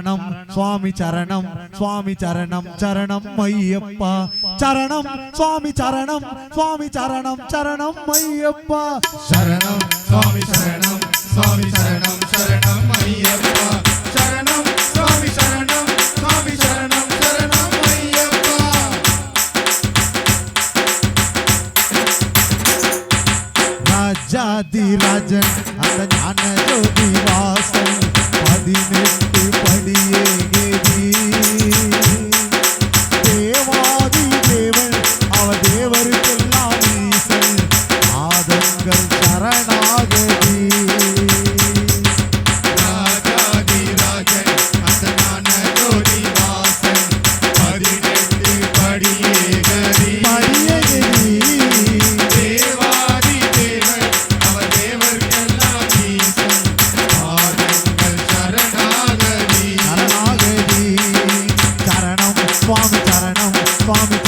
சரணம் சுவாமி சரணம் சுவாமி சரணம் சரணம் ஐயப்பா. சரணம் சுவாமி சரணம் சுவாமி சரணம் சரணம் ஐயப்பா. சரணம் சுவாமி சரணம் சுவாமி சரணம் சரணம் ஐயப்பா. சரணம் சுவாமி சரணம் சுவாமி சரணம் சரணம் ஐயப்பா. ராஜாதி ராஜன் அந்த ஞான ஜோதி. சரணம் சுவாமி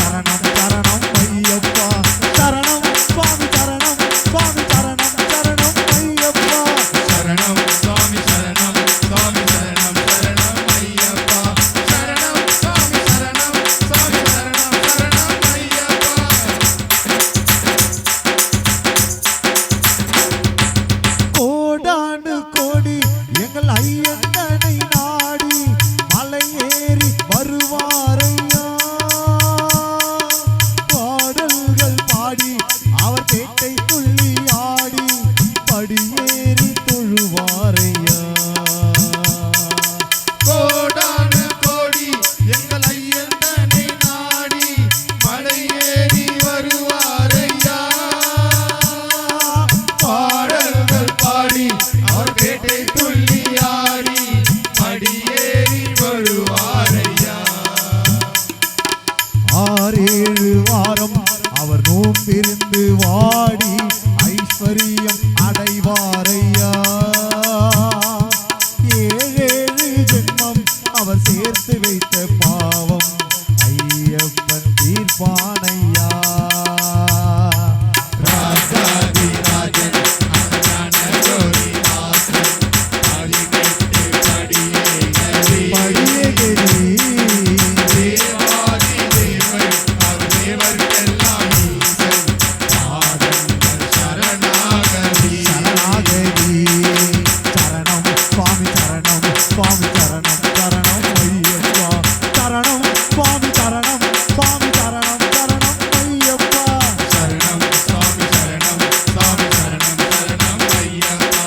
படியேறி தொழுவாரையா? கோடானு கோடி எங்கள் ஐயந்தனை நாடி மலையேறி வருவாரையா? பாடல்கள் பாடி அவர் பேட்டை துள்ளி ஆடி படியேறி வருவாரையா? ஆறேழு வாரம் அவர் நோம்பிருந்து வாடி ஐஸ்வரியம் அடைவாரையா சுவாமி சரணம் சரணம் ஐயப்பா. சரணம் சுவாமி சரணம் சுவாமி சரணம் சரணம் ஐயப்பா. சரணம் சுவாமி சரணம் சுவாமி சரணம் சரணம் ஐயப்பா.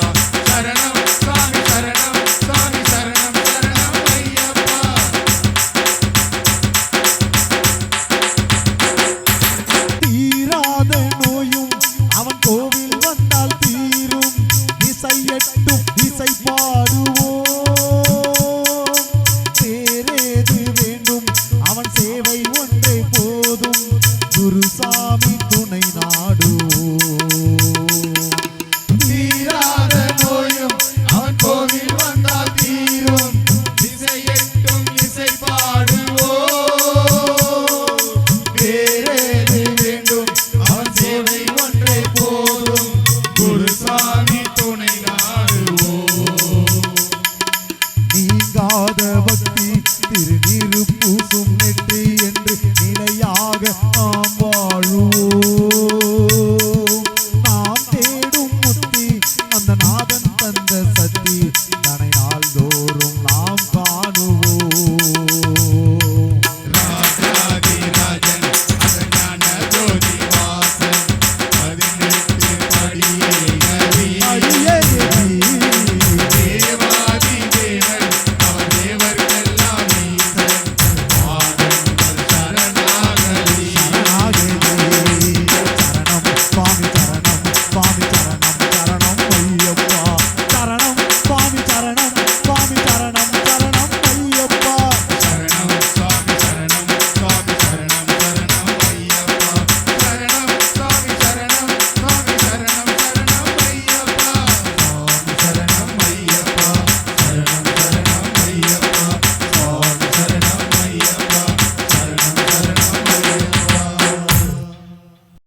சரணம் சுவாமி சரணம் சுவாமி சரணம் சரணம் ஐயப்பா. தீராத நோயும் அவன் கோவில் வந்தால் தீரும். இசையட்டும் இசை சாமி துணை நாடு. சக்தி தனை நாள்